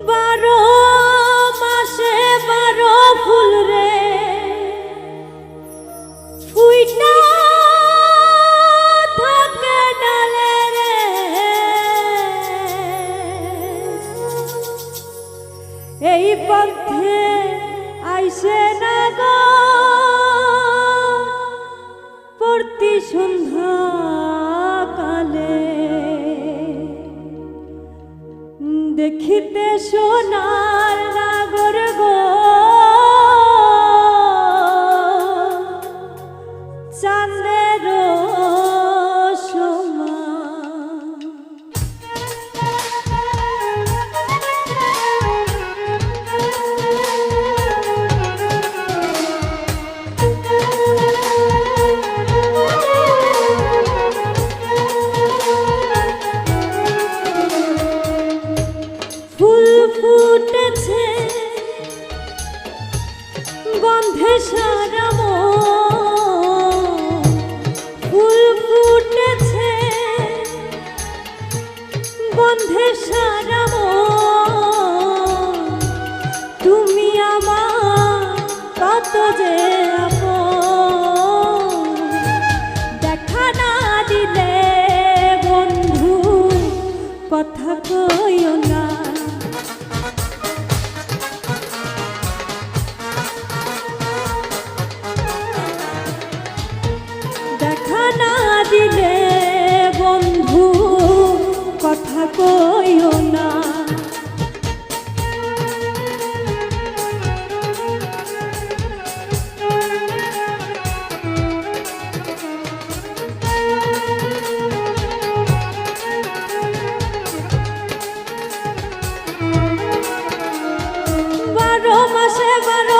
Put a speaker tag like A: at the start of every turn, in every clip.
A: Barra মন। তুমি আমার কত যে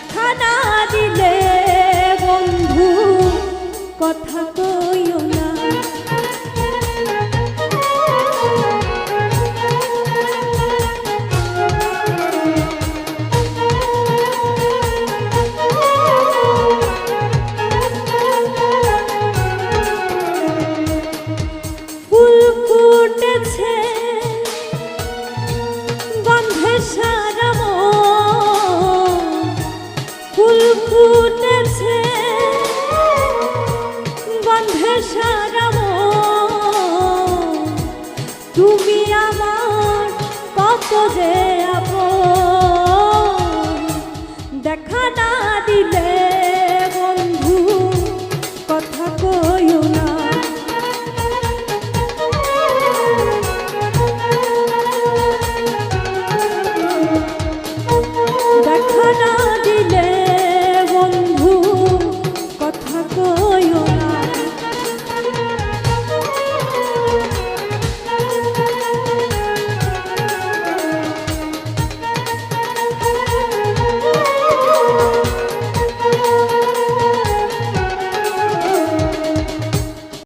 A: দেখা না দিলে বন্ধু কথা কইও না। ফুল ফুটেছে বন্ধে সারা তুমি আমার কত যে দেখা না দিলে